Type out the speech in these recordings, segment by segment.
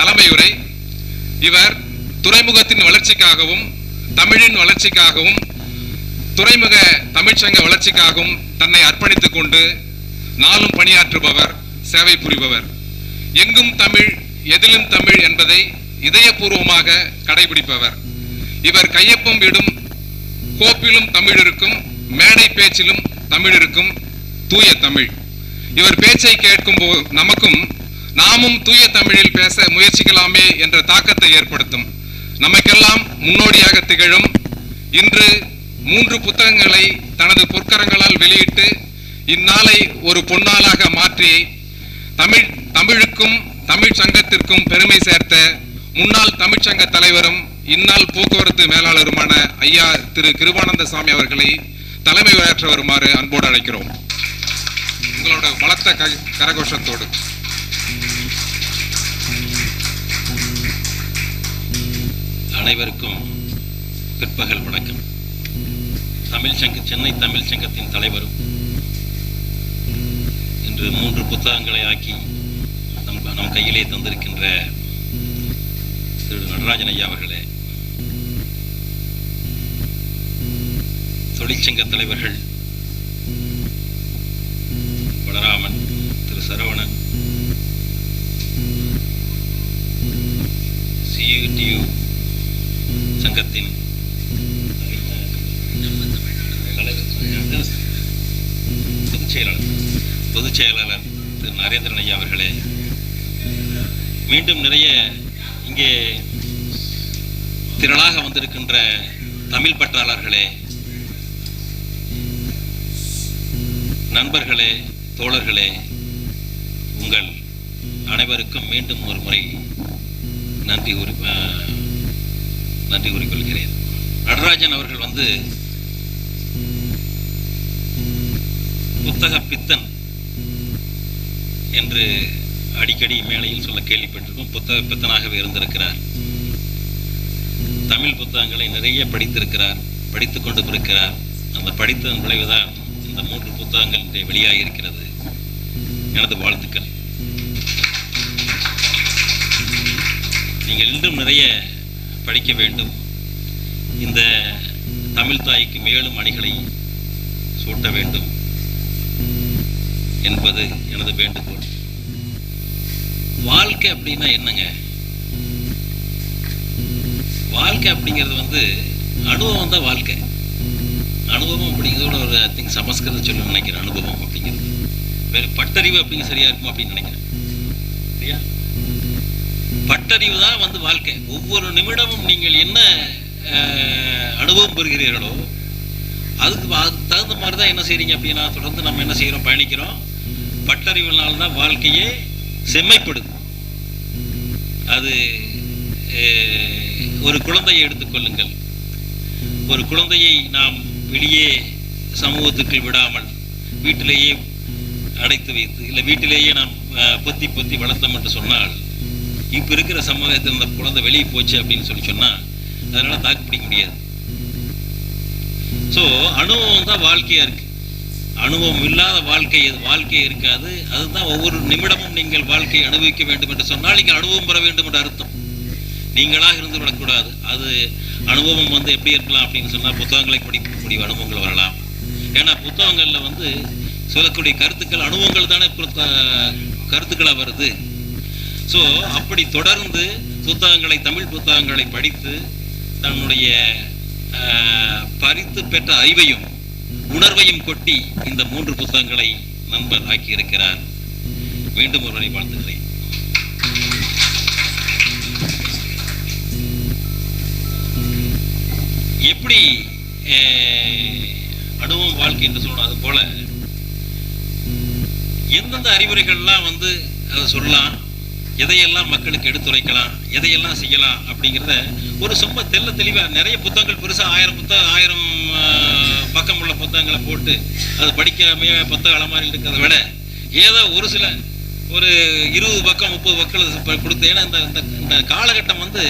தலைமையுரை. இவர் துறைமுகத்தின் வளர்ச்சிக்காகவும் தமிழின் வளர்ச்சிக்காகவும் துறைமுக தமிழ்ச்சங்க வளர்ச்சிக்காகவும் தன்னை அர்ப்பணித்துக் கொண்டு நாளும் பணியாற்றுபவர் சேவை புரிபவர். எங்கும் தமிழ் எதிலும் தமிழ் என்பதை இதயபூர்வமாக கடைபிடிப்பவர். இவர் கையொப்பம் விடும் கோப்பிலும் தமிழ் இருக்கும் மேடை பேச்சிலும் தமிழ் இருக்கும் தூய தமிழ். இவர் பேச்சை கேட்கும் போ- நமக்கும் நாமும் தூய தமிழில் பேச முயற்சிக்கலாமே என்ற தாக்கத்தை ஏற்படுத்தும். நமக்கெல்லாம் முன்னோடியாக திகழும். இன்று மூன்று புத்தகங்களை தனது பொற்கரங்களால் வெளியிட்டு இந்நாளை ஒரு பொன்னாளாக மாற்றி தமிழ் தமிழுக்கும் தமிழ் சங்கத்திற்கும் பெருமை சேர்த்த முன்னாள் தமிழ்ச்சங்க தலைவரும் இந்நாள் போக்குவரத்து மேலாளருமான ஐயா திரு கிருபானந்த சாமி அவர்களை தலைமை உரையாற்ற வருமாறு அன்போடு அழைக்கிறோம். உங்களோட பலத்த கரகோஷத்தோடு. அனைவருக்கும் பிற்பகல் வணக்கம். தமிழ் சங்க சென்னை தமிழ் சங்கத்தின் தலைவரும் இன்று மூன்று புத்தகங்களை ஆக்கி நம் நம் கையிலே தந்திருக்கின்ற திரு நடராஜன் ஐயா அவர்களே தொழிற்சங்க தலைவர்கள் பலராமன் திரு சரவணன் சியூடியூ சங்கத்தின் பொதுச் செயலாளர் பொதுச் செயலாளர் திரு நரேந்திரன் ஐயா அவர்களே மீண்டும் நிறைய இங்கே திரளாக வந்திருக்கின்ற தமிழ் பற்றாளர்களே நண்பர்களே தோழர்களே உங்கள் அனைவருக்கும் மீண்டும் ஒரு முறை நன்றி உரிமை நன்றி கூறிக்கொள்கிறேன். நடராஜன் அவர்கள் வந்து புத்தக பித்தன் என்று அடிக்கடி மேலையில் சொல்ல கேள்விப்பட்டிருக்கோம். புத்தக பித்தனாகவே இருந்திருக்கிறார். தமிழ் புத்தகங்களை நிறைய படித்திருக்கிறார் படித்துக் கொண்டு இருக்கிறார் அந்த படித்ததன் விளைவுதான் இந்த மூன்று புத்தகங்கள் இன்றைய வெளியாகி இருக்கிறது எனது வாழ்த்துக்கள். நீங்கள் இன்றும் நிறைய படிக்க வேண்டும். இந்த தமிழ் தாய்க்கு மேலும் அணிகளை சூட்ட வேண்டும் என்பது எனது வேண்டுகோள். வாழ்க்கை அப்படின்னா என்னங்க? வாழ்க்கை அப்படிங்கிறது வந்து அனுபவம் தான் வாழ்க்கை. அனுபவம் அப்படிங்கிறதோட ஒரு ஐ திங்க் சமஸ்கிருதம் சொல்லி நினைக்கிறேன் அனுபவம் அப்படிங்கிறது. வேறு பட்டறிவு அப்படிங்க சரியா இருக்கும் அப்படின்னு நினைக்கிறேன். சரியா? பட்டறிவு தான் வந்து வாழ்க்கை. ஒவ்வொரு நிமிடமும் நீங்கள் என்ன அனுபவம் பெறுகிறீர்களோ அதுக்கு அதுக்கு தகுந்த மாதிரி தான் என்ன செய்கிறீங்க அப்படின்னா தொடர்ந்து நம்ம என்ன செய்கிறோம் பயணிக்கிறோம். பட்டறிவுனால தான் வாழ்க்கையே செம்மைப்படுது. அது ஒரு குழந்தையை எடுத்துக்கொள்ளுங்கள் ஒரு குழந்தையை நாம் வெளியே சமூகத்துக்குள் விடாமல் வீட்டிலேயே அடைத்து வைத்து இல்லை வீட்டிலேயே நாம் பொத்தி பொத்தி வளர்த்தோம் என்று சொன்னால் இப்போ இருக்கிற சமுதாயத்தில் இந்த குழந்தை வெளியே போச்சு அப்படின்னு சொல்லி சொன்னால் அதனால தாக்கு பிடிக்க முடியாது. ஸோ அனுபவம் தான் வாழ்க்கையா இருக்கு. அனுபவம் இல்லாத வாழ்க்கை வாழ்க்கை இருக்காது. அதுதான் ஒவ்வொரு நிமிடமும் நீங்கள் வாழ்க்கையை அனுபவிக்க வேண்டும் என்று சொன்னால் நீங்கள் அனுபவம் பெற வேண்டும் என்ற அர்த்தம். நீங்களாக இருந்து விடக்கூடாது. அது அனுபவம் வந்து எப்படி இருக்கலாம் அப்படின்னு சொன்னால் புத்தகங்களை படிக்கக்கூடிய அனுபவங்கள் வரலாம். ஏன்னா புத்தகங்களில் வந்து சொல்லக்கூடிய கருத்துக்கள் அனுபவங்கள் தானே கருத்துக்களாக வருது. ஸோ அப்படி தொடர்ந்து புத்தகங்களை தமிழ் புத்தகங்களை படித்து தன்னுடைய ஆஹ், பறித்து பெற்ற அறிவையும் உணர்வையும் கொட்டி இந்த மூன்று புத்தகங்களை நண்பர் ஆக்கியிருக்கிறார். மீண்டும் ஒருவரை வாழ்த்துகிறேன். எப்படி அனுபவம் வாழ்க்கை என்று சொல்றோம் அது போல எந்தெந்த அறிவுரைகள்லாம் வந்து அதை சொல்லலாம்? எதையெல்லாம் மக்களுக்கு எடுத்துரைக்கலாம் எதையெல்லாம் செய்யலாம் அப்படிங்கிறத ஒரு சும்மா தெல்ல தெளிவாக நிறைய புத்தகங்கள் பெருசாக ஆயிரம் புத்தகம் ஆயிரம் பக்கம் உள்ள புத்தகங்களை போட்டு அது படிக்காமையே புத்தக அலமாரியில் இருக்கிறத விட ஏதோ ஒரு சில ஒரு இருபது பக்கம் முப்பது பக்கம் கொடுத்து ஏன்னா இந்த இந்த- இந்த காலகட்டம் வந்து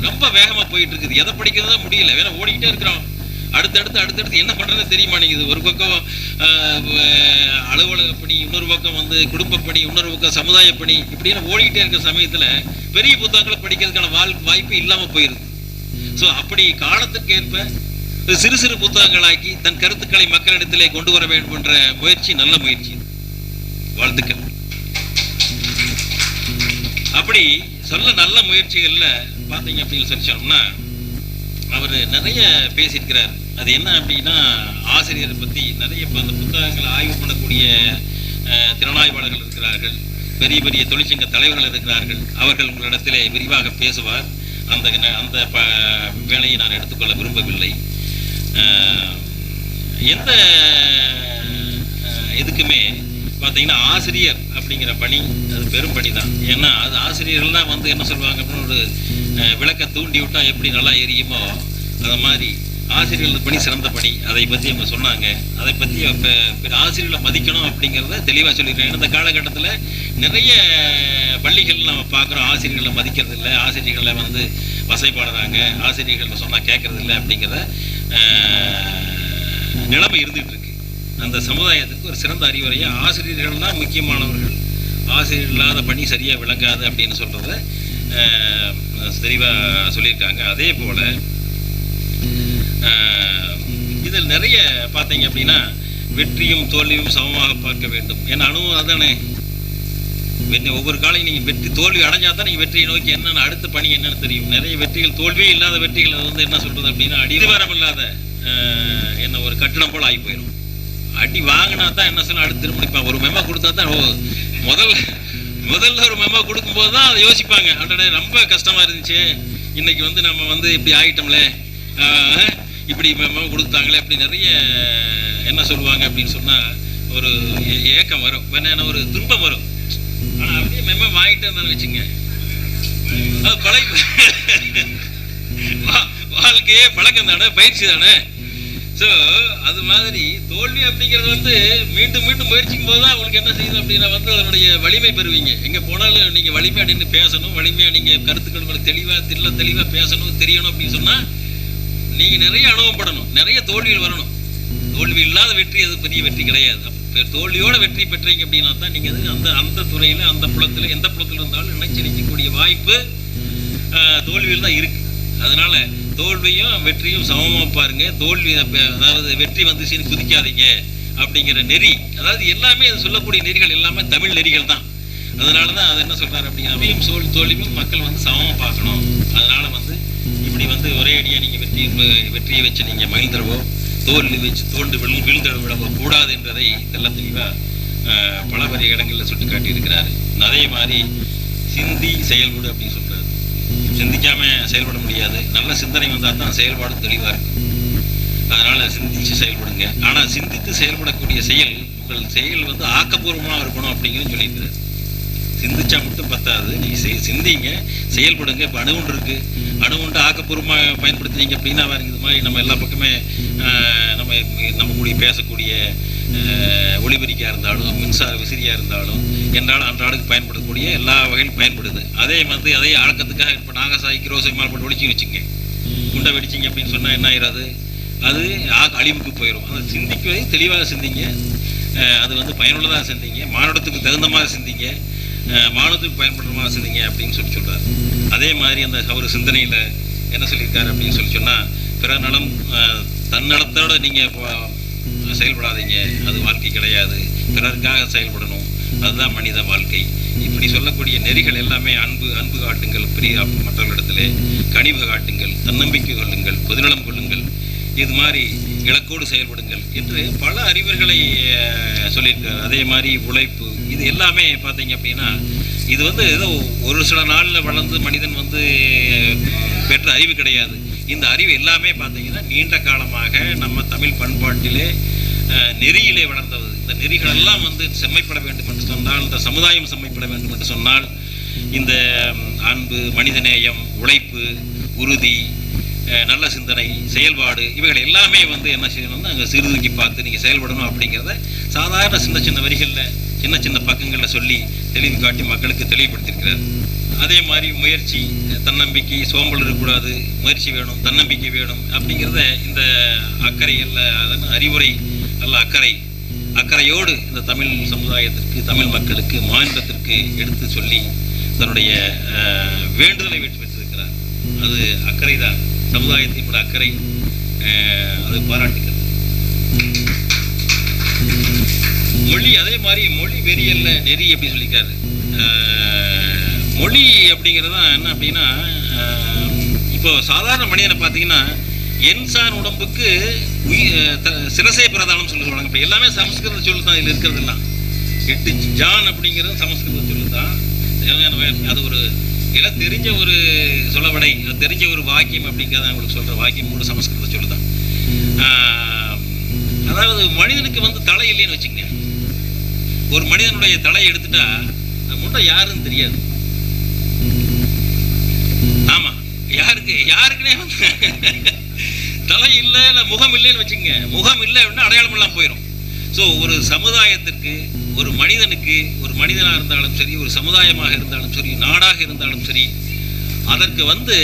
ரொம்ப வேகமாக போயிட்டு இருக்குது. எதை படிக்கிறதா முடியல. வேணா ஓடிக்கிட்டே இருக்கிறோம். அடுத்தடுத்து அடுத்தடுத்து என்ன பண்ணுறதுன்னு தெரிய மாட்டேங்குது ஒரு பக்கம் ஆஹ், அலுவலக பணி இன்னொரு பக்கம் வந்து குடும்ப பணி இன்னொரு பக்கம் சமுதாய பணி இப்படின்னு ஓடிக்கிட்டே இருக்கிற சமயத்தில் பெரிய புத்தகங்களை படிக்கிறதுக்கான வாழ் வாய்ப்பு இல்லாமல் போயிடுது ஸோ அப்படி காலத்துக்கேற்ப சிறு சிறு புத்தகங்களாக்கி தன் கருத்துக்களை மக்களிடத்திலே கொண்டு வர வேண்டும் என்ற முயற்சி நல்ல முயற்சி வாழ்த்துக்கள். அப்படி சொல்ல நல்ல முயற்சிகள்ல பார்த்தீங்க அப்படின்னு சொல்லி சொன்னோம்னா அவர் நிறைய பேசியிருக்கிறார். அது என்ன அப்படின்னா ஆசிரியரை பற்றி நிறைய இப்போ அந்த புத்தகங்களை ஆய்வு பண்ணக்கூடிய திறனாய்வாளர்கள் இருக்கிறார்கள் பெரிய பெரிய தொழிற்சங்க தலைவர்கள் இருக்கிறார்கள். அவர்கள் உங்களிடத்திலே விரிவாக பேசுவார். அந்த அந்த ப வேலையை நான் எடுத்துக்கொள்ள விரும்பவில்லை. எந்த இதுக்குமே பார்த்தீங்கன்னா ஆசிரியர் அப்படிங்கிற பணி அது பெரும் பணி தான் ஏன்னா அது ஆசிரியர்கள்லாம் வந்து என்ன சொல்லுவாங்க அப்படின்னு ஒரு விளக்கை விளக்க தூண்டி விட்டால் எப்படி நல்லா எரியுமோ அதை மாதிரி ஆசிரியர்கள் பணி சிறந்த பணி. அதை பற்றி அவங்க சொன்னாங்க. அதை பற்றி ஆசிரியர்களை மதிக்கணும் அப்படிங்கிறத தெளிவாக சொல்லியிருக்காங்க. இந்த காலகட்டத்தில் நிறைய பள்ளிகள் நம்ம பார்க்குறோம் ஆசிரியர்களை மதிக்கிறது இல்லை ஆசிரியர்களை வந்து வசைப்பாடுறாங்க. ஆசிரியர்கள் சொன்னால் கேட்கறது இல்லை அப்படிங்கிறத நிலைமை இருந்துகிட்டு இருக்கு அந்த சமுதாயத்துக்கு ஒரு சிறந்த அறிவுரையை ஆசிரியர்கள் தான் முக்கியமானவர்கள். ஆசிரியர் இல்லாத பணி சரியாக விளங்காது அப்படின்னு சொல்கிறத தெளிவாக சொல்லியிருக்காங்க. அதே போல் இதில் நிறைய பார்த்தீங்க அப்படின்னா வெற்றியும் தோல்வியும் சமமாக பார்க்க வேண்டும். ஏன்னா அனுபவம் அதானே? வெற்றி- ஒவ்வொரு காலையும் நீங்கள் வெற்றி தோல்வி அடைஞ்சால் தான் நீங்கள் வெற்றியை நோக்கி என்னென்ன அடுத்த பணி என்னன்னு தெரியும். நிறைய வெற்றிகள் தோல்வியே இல்லாத வெற்றிகள் அது வந்து என்ன சொல்கிறது அப்படின்னா அடிவாரம் இல்லாத என்ன ஒரு கட்டிடம் போல் ஆகி போயிடும் அடி வாங்கினா தான் என்ன சொல்ல அடுத்து திரும்ப ஒரு மெமோ கொடுத்தா தான் ஓ முதல்ல முதல்ல ஒரு மெமோ கொடுக்கும்போது தான் அதை யோசிப்பாங்க. அடடே ரொம்ப கஷ்டமாக இருந்துச்சு. இன்னைக்கு வந்து நம்ம வந்து இப்படி ஆகிட்டோம்ல ஆஹ், இப்படி கொடுத்தாங்களே அப்படி நிறைய என்ன சொல்லுவாங்க அப்படின்னு சொன்னால் ஒரு ஏ- ஏக்கம் வரும். என்ன ஒரு துன்பம் வரும். ஆனால் அப்படியே மெமோ வாங்கிட்டு இருந்தாலும் வச்சுங்க. அது பழகி வா- வாழ்க்கையே பழக்கம் தானே பயிற்சி தானே. ஸோ அது மாதிரி தோல்வி அப்படிங்கிறது வந்து மீண்டும் மீண்டும் முயற்சிக்கும் போது தான் உங்களுக்கு என்ன செய்யுது அப்படின்னா வந்து அதனுடைய வலிமை பெறுவீங்க. எங்கே போனாலும் நீங்கள் வலிமையாக நின்று பேசணும். வலிமையாக நீங்கள் கருத்துக்கள் தெளிவாக தெரியல தெளிவாக பேசணும் தெரியணும் அப்படின்னு சொன்னால் நீங்க நிறைய அனுபவப்படணும் நிறைய தோல்விகள் வரணும். தோல்வி இல்லாத வெற்றி அது பெரிய வெற்றி கிடையாது. தோல்வியோட வெற்றி பெற்றீங்க அப்படின்னா தான் நீங்க அது அந்த அந்த துறையில அந்த புலத்துல எந்த புலத்துல இருந்தாலும் நினைச்சரிக்கக்கூடிய வாய்ப்பு ஆஹ், தோல்வியில் தான் இருக்கு. அதனால தோல்வியும் வெற்றியும் சமமாக பாருங்க. தோல்வி அதாவது வெற்றி வந்துச்சுன்னு குதிக்காதீங்க அப்படிங்கிற நெறி. அதாவது எல்லாமே அது சொல்லக்கூடிய நெறிகள் எல்லாமே தமிழ் நெறிகள் தான். அதனால தான் அது என்ன சொல்றாரு அப்படின்னா வெற்றியும் சோல் தோல்வியும் மக்கள் வந்து சமமாக பார்க்கணும். அதனால வந்து இப்படி வந்து ஒரே அடியாக நீங்கள் வெற்றி வெற்றியை வச்சு நீங்கள் மகிழ்ந்துடவோ தோல்வி வச்சு தோண்டு விழு விழுந்து விடவோ கூடாது என்றதை தெல்ல தெளிவாக பல பெரிய இடங்களில் சுட்டி காட்டியிருக்கிறாரு அதே மாதிரி சிந்தி செயல்படு அப்படின்னு சொல்றாரு. சிந்திக்காம செயல்பட முடியாது. நல்ல சிந்தனை வந்தால் தான் செயல்பாடு தெளிவாக இருக்கும். அதனால சிந்திச்சு செயல்படுங்க. ஆனால் சிந்தித்து செயல்படக்கூடிய செயல் உங்கள் செயல் வந்து ஆக்கப்பூர்வமாக இருக்கணும் அப்படிங்கிறது சொல்லியிருக்கிறார். சிந்திச்சா மட்டும் பத்தாது. நீங்கள் செய் சிந்திங்க செயல்படுங்க. இப்போ அணுகுண்டு இருக்கு. அணுகுண்டு ஆக்கப்பூர்வமாக பயன்படுத்துனீங்க அப்படின்னா பாருங்க இது மாதிரி நம்ம எல்லா பக்கமே நம்ம நம்ம கூடிய பேசக்கூடிய ஆஹ், இருந்தாலும் மின்சார விசிறியா இருந்தாலும் என்றாலும் அன்றாடுக்கு பயன்படக்கூடிய எல்லா வகையிலும் பயன்படுது. அதே மாதிரி அதே ஆழக்கத்துக்காக இப்போ நாகசாய் கிரோசை மால் போட்டு ஒழிச்சு வச்சுங்க. குண்டை வெடிச்சிங்க அப்படின்னு சொன்னால் என்ன ஆயிடாது அது ஆ- அழிவுக்கு போயிடும் அதை சிந்திக்கவே தெளிவாக சிந்திங்க. அது வந்து பயனுள்ளதாக சிந்திங்க. மானுடத்துக்கு தகுந்த மாதிரி சிந்திங்க. மானத்துக்கு மானுடத்துக்கு பயன்படுற அப்படின்னு சொல்லி சொல்கிறார் அதே மாதிரி அந்த அவர் சிந்தனையில் என்ன சொல்லியிருக்காரு அப்படின்னு சொல்லி சொன்னால் பிற நலம் தன்னலத்தோடு தன்னலத்தோட நீங்கள் செயல்படாதீங்க. அது வாழ்க்கை கிடையாது. பிறருக்காக செயல்படணும். அதுதான் மனித வாழ்க்கை. இப்படி சொல்லக்கூடிய நெறிகள் எல்லாமே அன்பு அன்பு காட்டுங்கள் பிரிய மற்றவர்களிடத்திலே கனிவு காட்டுங்கள் தன்னம்பிக்கை கொள்ளுங்கள் பொதுநலம் கொள்ளுங்கள். இது மாதிரி இலக்கோடு செயல்படுங்கள் என்று பல அறிவர்களை அஹ், சொல்லியிருக்கார். அதே மாதிரி உழைப்பு இது எல்லாமே பார்த்தீங்க அப்படின்னா இது வந்து ஏதோ ஒரு சில நாளில் வளர்ந்து மனிதன் வந்து பெற்ற அறிவு கிடையாது. இந்த அறிவு எல்லாமே பார்த்தீங்கன்னா நீண்ட காலமாக நம்ம தமிழ் பண்பாட்டிலே நெறியிலே வளர்ந்தது. இந்த நெறிகள் எல்லாம் வந்து செம்மைப்பட வேண்டும் என்று சொன்னால் இந்த சமுதாயம் செம்மைப்பட வேண்டும் என்று சொன்னால் இந்த அன்பு மனிதநேயம் உழைப்பு உறுதி நல்ல சிந்தனை செயல்பாடு இவைகள் எல்லாமே வந்து என்ன செய்யணும்னா அங்கே சிறுதூக்கி பார்த்து நீங்கள் செயல்படணும் அப்படிங்கிறத சாதாரண சின்ன சின்ன வரிகளில் சின்ன சின்ன பக்கங்களில் சொல்லி தெளிவு காட்டி மக்களுக்கு தெளிவுபடுத்தியிருக்கிறார். அதே மாதிரி முயற்சி தன்னம்பிக்கை சோம்பல் இருக்கக்கூடாது முயற்சி வேணும் தன்னம்பிக்கை வேணும் அப்படிங்கிறத இந்த அக்கறைகளில் அதன் அறிவுரை அல்ல அக்கறை. அக்கறையோடு இந்த தமிழ் சமுதாயத்திற்கு தமிழ் மக்களுக்கு மாநிலத்திற்கு எடுத்து சொல்லி தன்னுடைய வேண்டுதலை வெற்றி பெற்றிருக்கிறார். அது அக்கறை தான் சமுதாயத்தின் அக்கறை அது பாராட்டுகிறது மொழி அதே மாதிரி மொழி வெறியல்ல நெறி அப்படி சொல்லிக்காரு மொழி அப்படிங்கிறது தான் என்ன அப்படின்னா இப்போ சாதாரண மனிதனை பார்த்தீங்கன்னா என்சார் உடம்புக்கு உயிர் அஹ், பிரதானம் சொல்லி சொல்லுவாங்க. இப்போ எல்லாமே சமஸ்கிருத சொல்லு தான் இதில் இருக்கிறதெல்லாம். எட்டு ஜான் அப்படிங்கிறது சமஸ்கிருத சொல்லு தான் அது ஒரு எல்லாம் தெரிஞ்ச ஒரு சொலவடை அது தெரிஞ்ச ஒரு வாக்கியம் அப்படிங்கிறத நான் உங்களுக்கு சொல்கிற வாக்கியம் கூட சமஸ்கிருத சொல்லு தான் ஆஹ், அதாவது மனிதனுக்கு வந்து தலை இல்லைன்னு வச்சுங்க ஒரு மனிதனுடைய தலையை எடுத்துட்டா அந்த முண்டை யாருன்னு தெரியாது. ஆமா யாருக்கு யாருக்குனே வந்து தலை இல்லை இல்லை முகம் இல்லைன்னு வச்சுங்க முகம் இல்லை அப்படின்னா அடையாளம் எல்லாம் போயிடும் ஸோ ஒரு சமுதாயத்திற்கு ஒரு மனிதனுக்கு ஒரு மனிதனாக இருந்தாலும் சரி ஒரு சமுதாயமாக இருந்தாலும் சரி நாடாக இருந்தாலும் சரி அதற்கு வந்து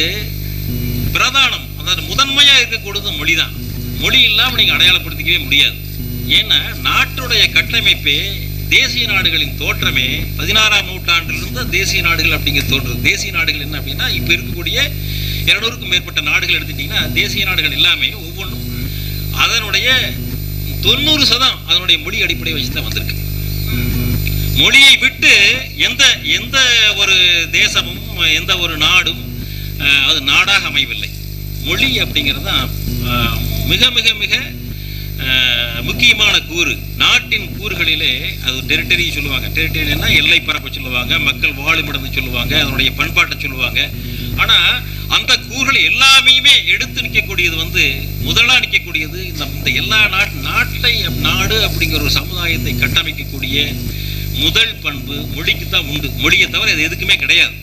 பிரதானம் அதாவது முதன்மையாக இருக்கக்கூடியது மொழி தான் மொழி இல்லாமல் நீங்கள் அடையாளப்படுத்திக்கவே முடியாது. ஏன்னா நாட்டுடைய கட்டமைப்பே தேசிய நாடுகளின் தோற்றமே பதினாறாம் நூற்றாண்டிலிருந்து தேசிய நாடுகள் அப்படிங்கிற தோற்றம். தேசிய நாடுகள் என்ன அப்படின்னா இப்போ இருக்கக்கூடிய இரநூறுக்கும் மேற்பட்ட நாடுகள் எடுத்துட்டிங்கன்னா தேசிய நாடுகள் எல்லாமே ஒவ்வொன்றும் அதனுடைய தொண்ணூறு சதம் அதனுடைய மொழி அடிப்படை வச்சு தான் வந்திருக்கு. மொழியை விட்டு எந்த எந்த ஒரு தேசமும் எந்த ஒரு நாடும் அது நாடாக அமையவில்லை. மொழி அப்படிங்கிறது தான் மிக மிக மிக முக்கியமான கூறு. நாட்டின் கூறுகளிலே அது டெரிட்டரி சொல்லுவாங்க. டெரிட்டரினா எல்லை பரப்பு சொல்லுவாங்க மக்கள் வாழும் இடம்னு சொல்லுவாங்க அதனுடைய பண்பாட்டை சொல்லுவாங்க. ஆனால் அந்த கூறுகள் எல்லாமே எடுத்து நிற்கக்கூடியது வந்து முதலா நிற்கக்கூடியது இந்த இந்த எல்லா நாட் நாட்டை நாடு அப்படிங்கிற ஒரு சமுதாயத்தை கட்டமைக்கக்கூடிய முதல் பண்பு மொழிக்கு தான் உண்டு. மொழியை தவிர அது எதுக்குமே கிடையாது.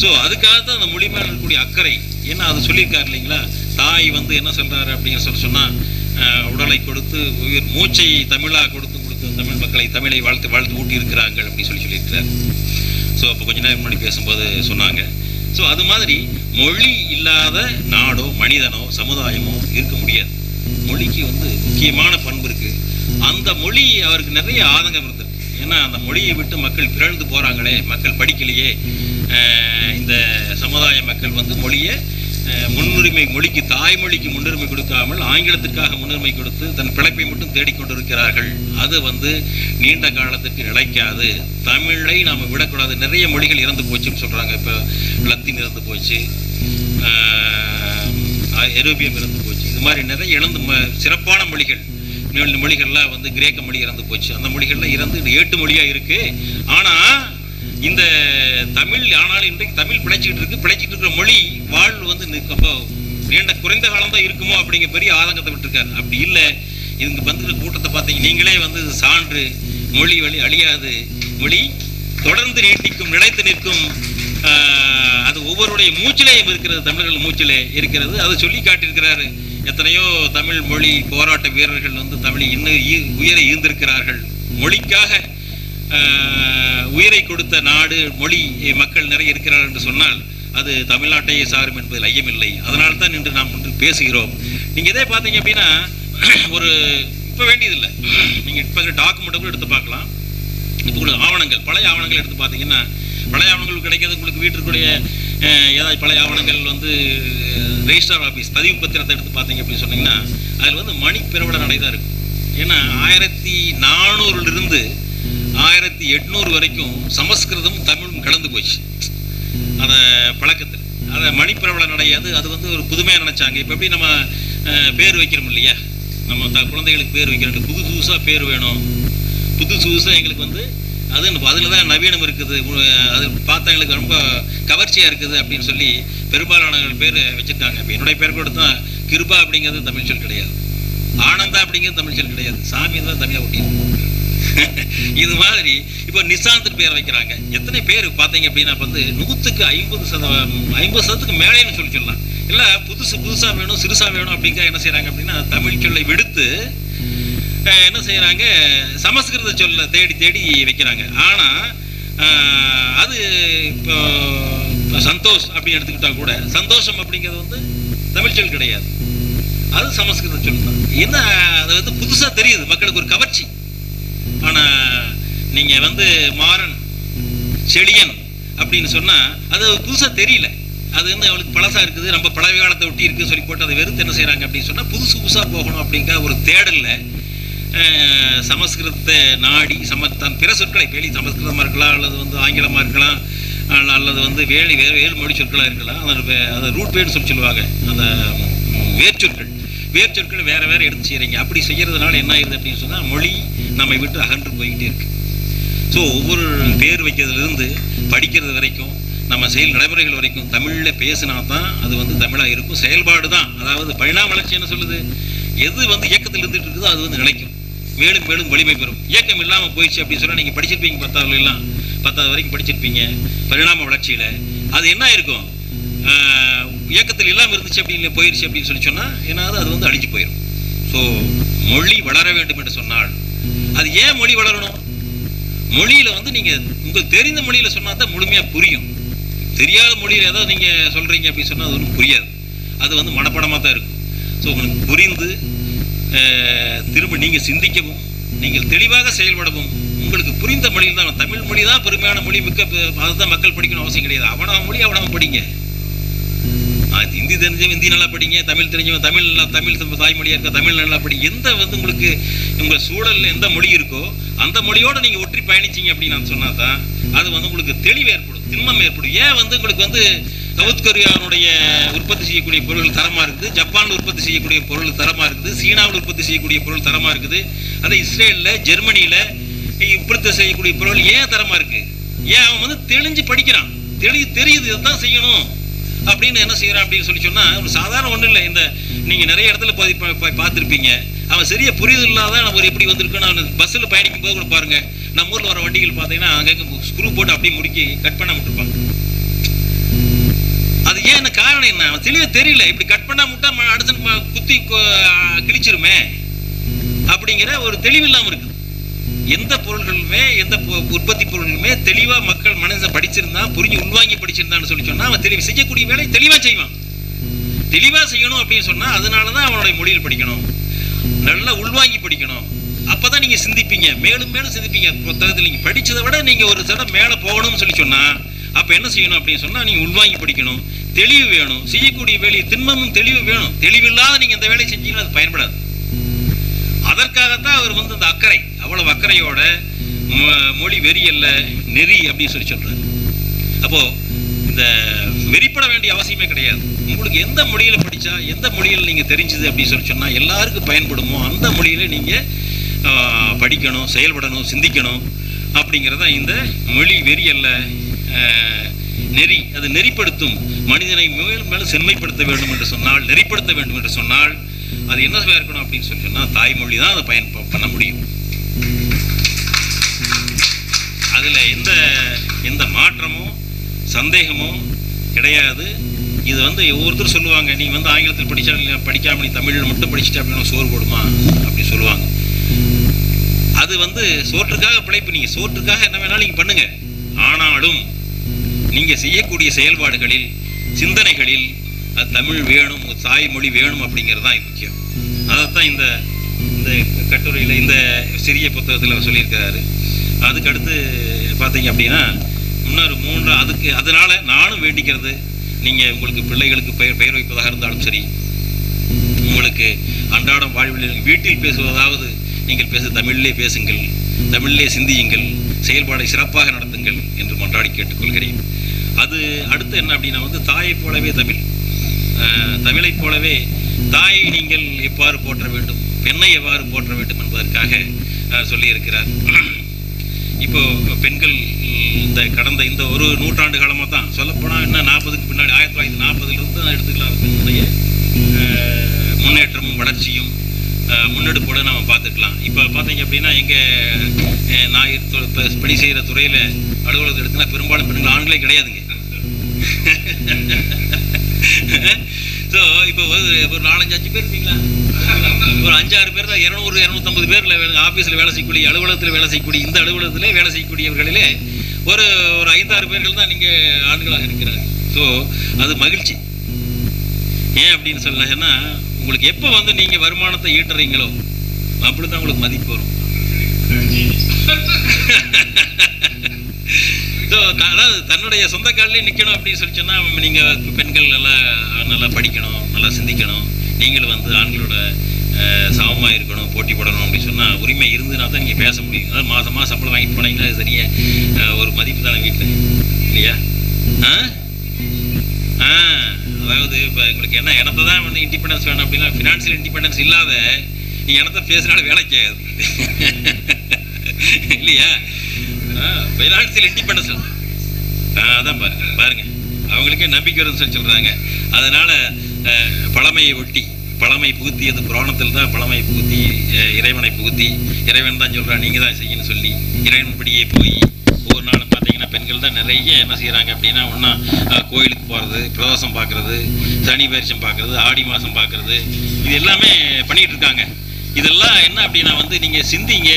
ஸோ அதுக்காக தான் அந்த மொழி மேலே இருக்கக்கூடிய அக்கறை. ஏன்னா அது சொல்லியிருக்காரு இல்லைங்களா? தாய் வந்து என்ன சொல்றாரு அப்படின்னு சொல்லி சொன்னா உடலை கொடுத்து உயிர் மூச்சை தமிழா கொடுத்து கொடுத்து தமிழ் மக்களை தமிழை வாழ்த்து வாழ்த்து ஊட்டி இருக்கிறார்கள் அப்படின்னு சொல்லி சொல்லியிருக்கிறார். ஸோ அப்போ கொஞ்ச நேரம் முன்னாடி பேசும்போது சொன்னாங்க. ஸோ அது மாதிரி மொழி இல்லாத நாடோ மனிதனோ சமுதாயமோ இருக்க முடியாது. மொழிக்கு வந்து முக்கியமான பண்பு இருக்கு. அந்த மொழி அவருக்கு நிறைய ஆதங்கம் இருந்திருக்கு. ஏன்னா அந்த மொழியை விட்டு மக்கள் பிறழ்ந்து போறாங்களே மக்கள் படிக்கலையே இந்த சமுதாய மக்கள் வந்து மொழியை முன்னுரிமை மொழிக்கு தாய்மொழிக்கு முன்னுரிமை கொடுக்காமல் ஆங்கிலத்திற்காக முன்னுரிமை கொடுத்து தன் பிழைப்பை மட்டும் தேடிக்கொண்டிருக்கிறார்கள் அது வந்து நீண்ட காலத்துக்கு நிலைக்காது. தமிழை நாம் விடக்கூடாது. நிறைய மொழிகள் இறந்து போச்சுன்னு சொல்றாங்க. இப்போ லத்தீன் இறந்து போச்சு. எரோபியம் இறந்து போச்சு. இது மாதிரி நிறைய இழந்து சிறப்பான மொழிகள். மொழிகள்லாம் வந்து கிரேக்க மொழி இறந்து போச்சு. அந்த மொழிகள்லாம் இறந்து இது ஏட்டு மொழியா இருக்கு. ஆனா இந்த தமிழ் ஆனாலும் இன்றைக்கு தமிழ் பிழைச்சிக்கிட்டு இருக்கு. பிழைச்சிட்டு இருக்கிற மொழி வாழ்வு வந்து நீண்ட குறைந்த காலம் தான் இருக்குமோ அப்படிங்கிற பெரிய ஆதங்கத்தை விட்டுருக்காரு. அப்படி இல்லை. இதுக்கு வந்துக்கிற கூட்டத்தை பார்த்தீங்க நீங்களே வந்து சான்று மொழி வழி அழியாது. மொழி தொடர்ந்து நீட்டிக்கும் நிலைத்து நிற்கும் அது ஒவ்வொருடைய மூச்சிலேயும் இருக்கிறது தமிழர்கள் மூச்சிலே இருக்கிறது. அதை சொல்லி காட்டியிருக்கிறாரு. எத்தனையோ தமிழ் மொழி போராட்ட வீரர்கள் வந்து தமிழை இன்னும் உயிரை ஈர்ந்திருக்கிறார்கள். மொழிக்காக உயிரை கொடுத்த நாடு மொழி மக்கள் நிறைய இருக்கிறார் என்று சொன்னால் அது தமிழ்நாட்டையே சாரும் என்பதில் ஐயமில்லை. அதனால தான் இன்று நாம் ஒன்று பேசுகிறோம். நீங்க இதே பார்த்தீங்க அப்படின்னா ஒரு இப்போ வேண்டியதில்லை. நீங்க இப்போ டாக்குமெண்ட் கூட எடுத்து பார்க்கலாம். இப்போ உங்களுக்கு ஆவணங்கள் பழைய ஆவணங்கள் எடுத்து பார்த்தீங்கன்னா பழைய ஆவணங்கள் கிடைக்கிறது உங்களுக்கு வீட்டிற்குடைய ஏதாவது பழைய ஆவணங்கள் வந்து ரெஜிஸ்டர் ஆஃபீஸ் பதிவு பத்திரத்தை எடுத்து பார்த்தீங்க அப்படின்னு சொன்னீங்கன்னா அதில் வந்து மணி நடை தான் இருக்கும் ஏன்னா ஆயிரத்தி நானூறுலேருந்து ஆயிரத்தி எட்நூறு வரைக்கும் சமஸ்கிருதம் தமிழும் கலந்து போச்சு. அந்த பழக்கத்தில். அதை மணிப்பிரபல நடையாது அது வந்து ஒரு புதுமையாக நினச்சாங்க. இப்போ எப்படி நம்ம பேர் வைக்கிறோம் இல்லையா? நம்ம த குழந்தைகளுக்கு பேர் வைக்கிறோம். புது புதுசாக பேர் வேணும். புது புதுசாக எங்களுக்கு வந்து அது அதில் தான் நவீனம் இருக்குது. அது பார்த்தா எங்களுக்கு ரொம்ப கவர்ச்சியாக இருக்குது அப்படின்னு சொல்லி பெரும்பாலானவர்கள் பேர் வச்சுருக்காங்க. இப்போ என்னுடைய பேர் கூட தான் கிருபா அப்படிங்கிறது தமிழ் சொல் கிடையாது. ஆனந்தா அப்படிங்கிறது தமிழ் சொல் கிடையாது. சாமி தான் தமிழாக ஒட்டி இது மாதிரி இப்போ நிசாந்த் பேர் வைக்கிறாங்க. எத்தனை பேர் பார்த்தீங்க அப்படின்னா வந்து நூற்றுக்கு ஐம்பது சதவீதம் ஐம்பது சதத்துக்கு மேலேன்னு சொல்லி சொல்லலாம். இல்லை புதுசு புதுசாக வேணும் சிறுசா வேணும் அப்படிங்கிற என்ன செய்கிறாங்க அப்படின்னா தமிழ் சொல்லை விடுத்து என்ன செய்கிறாங்க சமஸ்கிருத சொல்ல தேடி தேடி வைக்கிறாங்க. ஆனால் அது இப்போ இப்போ சந்தோஷ் அப்படின்னு எடுத்துக்கிட்டா கூட சந்தோஷம் அப்படிங்கிறது வந்து தமிழ் சொல் கிடையாது. அது சமஸ்கிருத சொல் தான். என்ன அது வந்து புதுசாக தெரியுது. மக்களுக்கு ஒரு கவர்ச்சி. ஆனா நீங்க வந்து மாறன் செழியன் அப்படின்னு சொன்னா அது புதுசா தெரியல. அது வந்து அவளுக்கு பழசா இருக்குது ரொம்ப பழைய காலத்தை ஒட்டி இருக்குன்னு சொல்லி போட்டு அதை வெறுத்து என்ன செய்யறாங்க அப்படின்னு சொன்னா புதுசு புதுசா போகணும் அப்படிங்கிற ஒரு தேடல்ல சமஸ்கிருதத்தை நாடி சமத்தான் பிற சொற்களை வேலி சமஸ்கிருதமாக இருக்கலாம் அல்லது வந்து ஆங்கிலமாக இருக்கலாம் அல்லது வந்து வேலி வேறு வேறு மொழி சொற்களாக இருக்கலாம் அதை அதை ரூட் வேர்டு சொல்லி சொல்லுவாங்க அந்த வேர்ச்சொற்கள். வேர்ச்சொற்கள் வேற வேற எடுத்து செய்கிறீங்க அப்படி செய்யறதுனால என்ன ஆயிருது அப்படின்னு சொன்னால் மொழி நம்மை விட்டு அகன்று போய்கிட்டே இருக்கு. ஸோ ஒவ்வொரு பேர் வைக்கிறதுலேருந்து படிக்கிறது வரைக்கும் நம்ம செயல் நடைமுறைகள் வரைக்கும் தமிழில் பேசினா தான் அது வந்து தமிழாக இருக்கும். செயல்பாடு தான் அதாவது பரிணாம வளர்ச்சி என்ன சொல்லுது? எது வந்து இயக்கத்தில் இருந்துட்டு இருக்குதோ அது வந்து நிலைக்கும். மேலும் மேலும் வலிமை பெறும். இயக்கம் இல்லாமல் போயிடுச்சு அப்படின்னு சொன்னால் நீங்கள் படிச்சிருப்பீங்க பத்தாவது எல்லாம். பத்தாவது வரைக்கும் படிச்சிருப்பீங்க பரிணாம வளர்ச்சியில். அது என்ன இருக்கும் ஆஹ், இயக்கத்தில் இல்லாமல் இருந்துச்சு அப்படின்னு போயிடுச்சு அப்படின்னு சொல்லி சொன்னால் ஏன்னா அது வந்து அழிஞ்சு போயிடும் ஸோ மொழி வளர வேண்டும் என்று சொன்னால் அது ஏன் மொழி வளரணும்? மொழியில வந்து நீங்க உங்களுக்கு தெரிந்த மொழியில சொன்னா தான் முழுமையா புரியும். தெரியாத மொழியில ஏதாவது நீங்க சொல்றீங்க அப்படின்னு சொன்னா அது ஒன்றும் புரியாது. அது வந்து மனப்படமா தான் இருக்கும். ஸோ உங்களுக்கு புரிந்து திரும்ப நீங்க சிந்திக்கவும் நீங்கள் தெளிவாக செயல்படவும் உங்களுக்கு புரிந்த மொழியில் தான் தமிழ் மொழி தான் பெருமையான மொழி மிக்க அதுதான் மக்கள் படிக்கணும் அவசியம் கிடையாது. அவனவன் மொழி அவனவன் படிங்க. ஹிந்தி தெரிஞ்சவன் ஹிந்தி நல்லா படிங்க தமிழ் தெரிஞ்சவன் தமிழ் நல்லா தமிழ் தாய்மொழியாக இருக்க தமிழ் நல்லா படி. எந்த வந்து உங்களுக்கு உங்கள் சூழல்ல எந்த மொழி இருக்கோ அந்த மொழியோட நீங்க ஒற்றி பயணிச்சீங்க அப்படின்னு நான் சொன்னா தான் அது வந்து உங்களுக்கு தெளிவு ஏற்படும் திண்மம் ஏற்படும். ஏன் வந்து உங்களுக்கு வந்து சவுத் கொரியாவுடைய உற்பத்தி செய்யக்கூடிய பொருள் தரமா இருக்குது ஜப்பானில் உற்பத்தி செய்யக்கூடிய பொருள் தரமா இருக்குது சீனாவில் உற்பத்தி செய்யக்கூடிய பொருள் தரமா இருக்குது அதை இஸ்ரேலில் ஜெர்மனியில உற்பத்தி செய்யக்கூடிய பொருள் ஏன் தரமா இருக்கு? ஏன் அவன் வந்து தெளிஞ்சு படிக்கிறான் தெளி தெரியுது இதுதான் செய்யணும். அப்படின்னு என்ன செய்யறான் அப்படின்னு சொல்லி சொன்னா ஒரு சாதாரண ஒண்ணும் இல்லை. இந்த நீங்க நிறைய இடத்துல போய் பார்த்திருப்பீங்க. அவன் சரியா புரியுது இல்லாத நம்ம எப்படி வந்திருக்குன்னு அவன் பஸ்ஸில் பயணிக்கும் போது கூட பாருங்க. நம்ம ஊர்ல வர வண்டிகள் பார்த்தீங்கன்னா அங்கங்க ஸ்க்ரூ போட்டு அப்படியே முறுக்கி கட் பண்ண விட்டுருப்பாங்க. அது ஏன் என்ன காரணம் என்ன? அவன் தெளிவா தெரியல. இப்படி கட் பண்ணா முட்டா அடுத்து குத்தி கிழிச்சிருமே. அப்படிங்கிற ஒரு தெளிவு இல்லாம இருக்குது. எந்த பொருள்களுமே எந்த பொ- உற்பத்தி பொருளுமே தெளிவாக மக்கள் மனசை படிச்சிருந்தா புரிஞ்சு உள்வாங்கி படிச்சிருந்தான்னு சொல்லி சொன்னால் அவன் தெளிவு செய்யக்கூடிய வேலை தெளிவாக செய்வான். தெளிவாக செய்யணும் அப்படின்னு சொன்னா அதனாலதான் அவனுடைய மொழியில் படிக்கணும். நல்லா உள்வாங்கி படிக்கணும். அப்பதான் நீங்க சிந்திப்பீங்க. மேலும் மேலும் சிந்திப்பீங்க. புத்தகத்தில் நீங்கள் படித்ததை விட நீங்கள் ஒரு தடவை மேலே போகணும்னு சொல்லி சொன்னால் அப்போ என்ன செய்யணும் அப்படின்னு சொன்னால் நீங்கள் உள்வாங்கி படிக்கணும். தெளிவு வேணும். செய்யக்கூடிய வேலையை திண்மமும் தெளிவு வேணும். தெளிவில்லாத நீங்கள் இந்த வேலையை செஞ்சீங்கன்னா அது பயன்படாது. அதற்காகத்தான் அவர் வந்து இந்த அக்கறை அவ்வளவு அக்கறையோட மொ- மொழி வெறி அல்ல நெறி அப்படின்னு சொல்லி சொல்றாரு. அப்போ இந்த வெறிப்பட வேண்டிய அவசியமே கிடையாது. உங்களுக்கு எந்த மொழியில படிச்சா எந்த மொழியில் நீங்க தெரிஞ்சது அப்படின்னு சொல்லி சொன்னா எல்லாருக்கும் பயன்படுமோ அந்த மொழியில நீங்க படிக்கணும் செயல்படணும் சிந்திக்கணும் அப்படிங்கிறத இந்த மொழி வெறி அல்ல நெறி அது நெறிப்படுத்தும். மனிதனை மேலும் மேலும் செம்மைப்படுத்த வேண்டும் என்று சொன்னால் நெறிப்படுத்த வேண்டும் என்று சொன்னால் அது என்ன இருக்கணும் அப்படின்னு சொல்லி சொன்னால் தாய்மொழி தான் அதை பயன் பண்ண முடியும். அதுல எந்த எந்த மாற்றமும் சந்தேகமும் கிடையாது. இது வந்து ஒவ்வொருத்தர் சொல்லுவாங்க நீங்கள் வந்து ஆங்கிலத்தில் படிச்சா படிக்காம நீ தமிழில் மட்டும் படிச்சுட்டு அப்படின்னு சோறு போடுமா? அப்படி சொல்லுவாங்க. அது வந்து சோற்றுக்காக பிழைப்பு. நீங்க சோற்றுக்காக என்ன வேணாலும் நீங்க பண்ணுங்க. ஆனாலும் நீங்க செய்யக்கூடிய செயல்பாடுகளில் சிந்தனைகளில் அது தமிழ் வேணும் உங்க தாய்மொழி வேணும் அப்படிங்கிறது தான் முக்கியம். அதைத்தான் இந்த இந்த கட்டுரையில் இந்த சிறிய புத்தகத்தில் அவர் சொல்லியிருக்கிறாரு. அதுக்கு அடுத்து பார்த்தீங்க அப்படின்னா இன்னொரு மூன்று அதுக்கு அதனால நானும் வேண்டிக்கிறது நீங்கள் உங்களுக்கு பிள்ளைகளுக்கு பெயர் பெயர் வைப்பதாக இருந்தாலும் சரி உங்களுக்கு அன்றாடம் வாழ்வில் வீட்டில் பேசுவதாவது நீங்கள் பேச தமிழிலே பேசுங்கள் தமிழிலே சிந்தியுங்கள் செயல்பாடை சிறப்பாக நடத்துங்கள் என்று மன்றாடி கேட்டுக்கொள்கிறேன். அது அடுத்து என்ன அப்படின்னா வந்து தாயைப் போலவே தமிழ். தமிழைப் போலவே தாயை நீங்கள் எவ்வாறு போற்ற வேண்டும்? பெண்ணை எவ்வாறு போற்ற வேண்டும் என்பதற்காக சொல்லியிருக்கிறார். இப்போ பெண்கள் இந்த கடந்த இந்த ஒரு நூற்றாண்டு காலமாக தான் சொல்லப்போனால் என்ன நாற்பதுக்கு பின்னாடி ஆயிரத்தி தொள்ளாயிரத்தி நாற்பதுலேருந்து தான் எடுத்துக்கலாம் பெண்ணுடைய முன்னேற்றமும் வளர்ச்சியும் முன்னெடுப்போடு நம்ம பார்த்துக்கலாம். இப்போ பார்த்தீங்க அப்படின்னா எங்கள் நான் இப்போ பணி செய்கிற துறையில் அலுவலகத்தை எடுத்துனா பெரும்பாலும் பெண்கள் ஆண்களே கிடையாதுங்க. ஸோ இப்போ ஒரு ஒரு நாலஞ்சு அஞ்சு பேர் இருப்பீங்களா ஒரு அஞ்சாறு பேர் தான் இரநூறு இரநூத்தம்பது பேரில் ஆஃபீஸில் வேலை செய்யக்கூடிய அலுவலகத்தில் வேலை செய்யக்கூடிய இந்த அலுவலகத்திலே வேலை செய்யக்கூடியவர்களிலே ஒரு ஒரு ஐந்தாறு பேர்கள் தான் நீங்கள் ஆண்களாக இருக்கிறாங்க ஸோ அது மகிழ்ச்சி. ஏன் அப்படின்னு சொல்லனா உங்களுக்கு எப்போ வந்து நீங்கள் வருமானத்தை ஈட்டுறீங்களோ அப்படி தான் உங்களுக்கு மதிப்பு வரும். ஸோ அதாவது தன்னுடைய சொந்த காலிலே நிற்கணும் அப்படின்னு சொல்லி சொன்னால் நீங்கள் பெண்கள் நல்லா நல்லா படிக்கணும் நல்லா சிந்திக்கணும். நீங்களும் வந்து ஆண்களோட சமமாக இருக்கணும் போட்டி போடணும் அப்படின்னு சொன்னால் உரிமை இருந்துனா தான் நீங்கள் பேச முடியும். அதாவது மாதம் மாதம் சம்பளம் வாங்கிட்டு போனீங்கன்னா அது சரியா ஒரு மதிப்பு தானே வீட்டில் இல்லையா? ஆ? ஆ அதாவது இப்போ உங்களுக்கு என்ன எனத்தை தான் வந்து இண்டிபெண்டன்ஸ் வேணும் அப்படின்னா ஃபினான்ஷியல் இண்டிபெண்டன்ஸ் இல்லாத நீ எனத்தை பேசினாலும் வேலைக்கு இல்லையா? ஃபைனான்சியல் இண்டிபெண்டன்ஸ் அதான் பாருங்க பாருங்க. அவங்களுக்கே நம்பிக்கை வருதுன்னு சொல்லி சொல்றாங்க. அதனால பழமையை ஒட்டி பழமை புகுத்தியது புராணத்தில் தான் பழமை புகுத்தி இறைவனை புகுத்தி இறைவன் தான் சொல்றான் நீங்க தான் செய்யணும்னு சொல்லி இறைவன்படியே போய் ஒவ்வொரு நாளும் பார்த்தீங்கன்னா பெண்கள் தான் நிறைய என்ன செய்கிறாங்க அப்படின்னா ஒன்றா கோயிலுக்கு போகிறது பிரதோஷம் பார்க்குறது சனி பரிசம் பார்க்குறது ஆடி மாதம் பார்க்குறது இது எல்லாமே பண்ணிட்டு இருக்காங்க. இதெல்லாம் என்ன அப்படின்னா வந்து நீங்கள் சிந்திங்க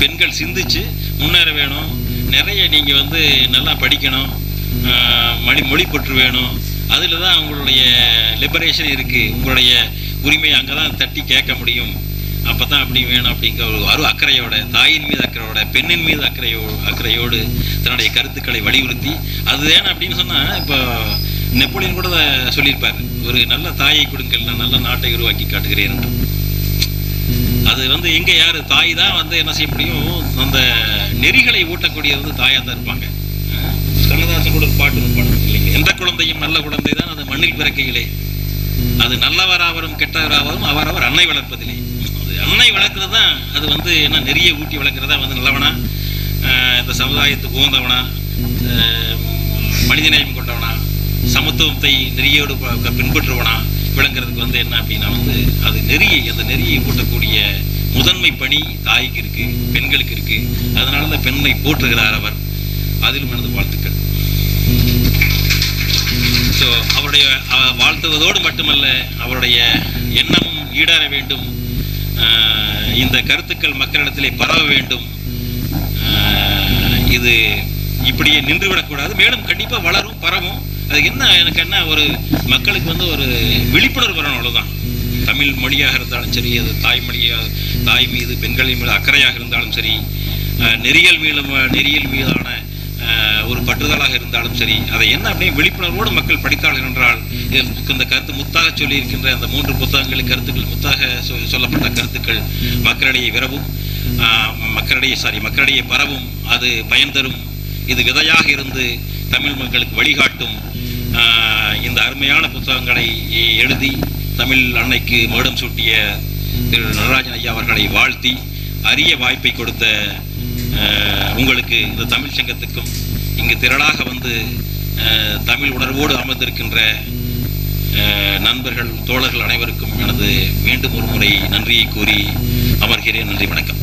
பெண்கள் சிந்திச்சு முன்னேற வேணும். நிறைய நீங்கள் வந்து நல்லா படிக்கணும். மணி மொழி மொழிப்பற்று வேணும். அதில் தான் உங்களுடைய லிபரேஷன் இருக்குது உங்களுடைய உரிமையை அங்கே தான் தட்டி கேட்க முடியும். அப்போ தான் அப்படி வேணும் அப்படிங்கிற ஒரு அரு அக்கறையோட தாயின் மீது அக்கறையோட பெண்ணின் மீது அக்கறையோ அக்கறையோடு தன்னுடைய கருத்துக்களை வலியுறுத்தி அது ஏன் அப்படின்னு சொன்னால் இப்போ நெப்போலியன் கூட சொல்லியிருப்பார். ஒரு நல்ல தாயை கொடுங்கள் நான் நல்ல நாட்டை உருவாக்கி காட்டுகிறேன் என்று. அது வந்து எங்க யாரு? தாய் தான் வந்து என்ன செய்ய முடியும்? அந்த நெறிகளை ஊட்டக்கூடியது வந்து தாயா தான் இருப்பாங்க. கண்ணதாசன் கூட ஒரு பாட்டு ஒண்ணு இல்லைங்க எந்த குழந்தையும் நல்ல குழந்தை தான் அது மண்ணில் பிறக்கையிலே. அது நல்லவராவரும் கெட்டவராவரும் அவரவர் அன்னை வளர்ப்பதில்லை அது அன்னை வளர்க்கிறது தான் அது வந்து என்ன நெறிய ஊட்டி வளர்க்குறதா வந்து நல்லவனா? இந்த சமுதாயத்துக்கு உகந்தவனா? மனித மனிதநேயம் கொண்டவனா? சமத்துவத்தை நெறியோடு பின்பற்றுவனா? விளங்குறதுக்கு வந்து என்ன அப்படின்னா வந்து அது நெறியை அந்த நெறியை ஊட்டக்கூடிய முதன்மை பணி தாய்க்கு இருக்கு பெண்களுக்கு இருக்கு. அதனால தான் பெண்ணை போற்றுகிறார் அவர். அதிலும் எனது வாழ்த்துக்கள். ஸோ அவருடைய வாழ்த்துவதோடு மட்டுமல்ல அவருடைய எண்ணமும் ஈடேற வேண்டும். இந்த கருத்துக்கள் மக்களிடத்திலே பரவ வேண்டும். இது இப்படியே நின்றுவிடக்கூடாது. மேலும் கண்டிப்பாக வளரும் பரவும். அதுக்கு என்ன எனக்கு என்ன ஒரு மக்களுக்கு வந்து ஒரு விழிப்புணர்வு வரணும் அவ்வளோதான் தமிழ் மொழியாக இருந்தாலும் சரி அது தாய்மொழியாக தாய் மீது பெண்களின் மீது அக்கறையாக இருந்தாலும் சரி நெறியல் மீது நெறியல் மீதான ஒரு பற்றுதலாக இருந்தாலும் சரி அதை என்ன அப்படியே விழிப்புணர்வோடு மக்கள் படித்தார்கள் என்றால் இந்த கருத்து முத்தாக சொல்லியிருக்கின்ற அந்த மூன்று புத்தகங்களின் கருத்துக்கள் முத்தாக சொல்லப்பட்ட கருத்துக்கள் மக்களிடையே விரவும் ஆஹ், மக்களிடையே சாரி மக்களிடையே பரவும் அது பயன் தரும் இது விதையாக இருந்து தமிழ் மக்களுக்கு வழிகாட்டும் இந்த அருமையான புத்தகங்களை எழுதி தமிழ் அன்னைக்கு மேடம் சூட்டிய திரு நடராஜன் ஐயா அவர்களை வாழ்த்தி அரிய வாய்ப்பை கொடுத்த உங்களுக்கு இந்த தமிழ் சங்கத்துக்கும் இங்கு திரளாக வந்து ஆஹ், தமிழ் உணர்வோடு அமர்ந்திருக்கின்ற ஆஹ், நண்பர்கள் தோழர்கள் அனைவருக்கும் எனது மீண்டும் ஒரு முறை நன்றியை கூறி அமர்கிறேன். நன்றி வணக்கம்.